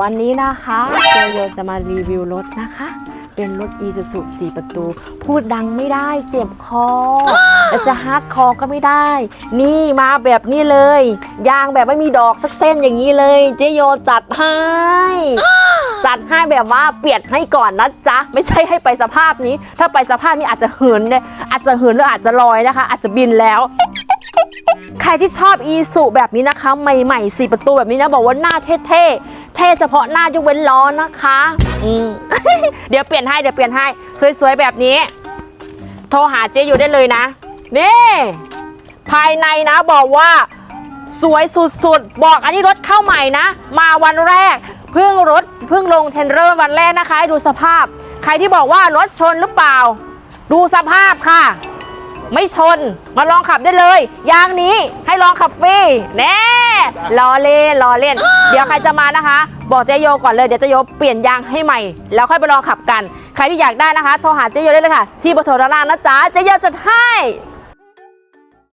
วันนี้นะคะเจโยจะมารีวิวรถนะคะ เป็นรถ e s u s u 4ประตู พูดดังไม่ได้เจ็บคอและจะฮาร์ดคอก็ไม่ได้ นี่มาแบบนี้เลย ยางแบบไม่มีดอกสักเส้นอย่างนี้เลย เจโยจัดให้จัดให้แบบว่าเปลี่ยนให้ก่อนนะจ๊ะ ไม่ใช่ให้ไปสภาพนี้ ถ้าไปสภาพนี้อาจจะเหินเนี่ยอาจจะเหินหรืออาจจะลอยนะคะ อาจจะบินแล้ว ครที่ชอบอีสุแบบนี้นะคะ ใหม่ๆสี่ประตูแบบนี้นะ บอกว่าหน้าเท่ๆ เท่เฉพาะหน้ายกเว้นล้อนะคะ อืม เดี๋ยวเปลี่ยนให้ เดี๋ยวเปลี่ยนให้ สวยๆ แบบนี้ โทรหาเจ๊อยู่ได้เลยนะ นี่ ภายในนะบอกว่าสวยสุดๆ บอกอันนี้รถเข้าใหม่นะ มาวันแรก เพิ่งรถเพิ่งลงเทรนเดอร์วันแรกนะคะให้ดูสภาพ ใครที่บอกว่ารถชนหรือเปล่า ดูสภาพค่ะ ไม่ชน มาลองขับได้เลย ยางนี้ให้ลองขับฟรีแน่ล้อเล่นล้อเล่น เดี๋ยวใครจะมานะคะ บอกเจโยก่อนเลยเดี๋ยวเจโยเปลี่ยนยางให้ใหม่ แล้วค่อยไปลองขับกัน ใครที่อยากได้นะคะ โทรหาเจโยได้เลยค่ะ ที่เบอร์โทรด้านล่างนะจ๊ะเจโยจะให้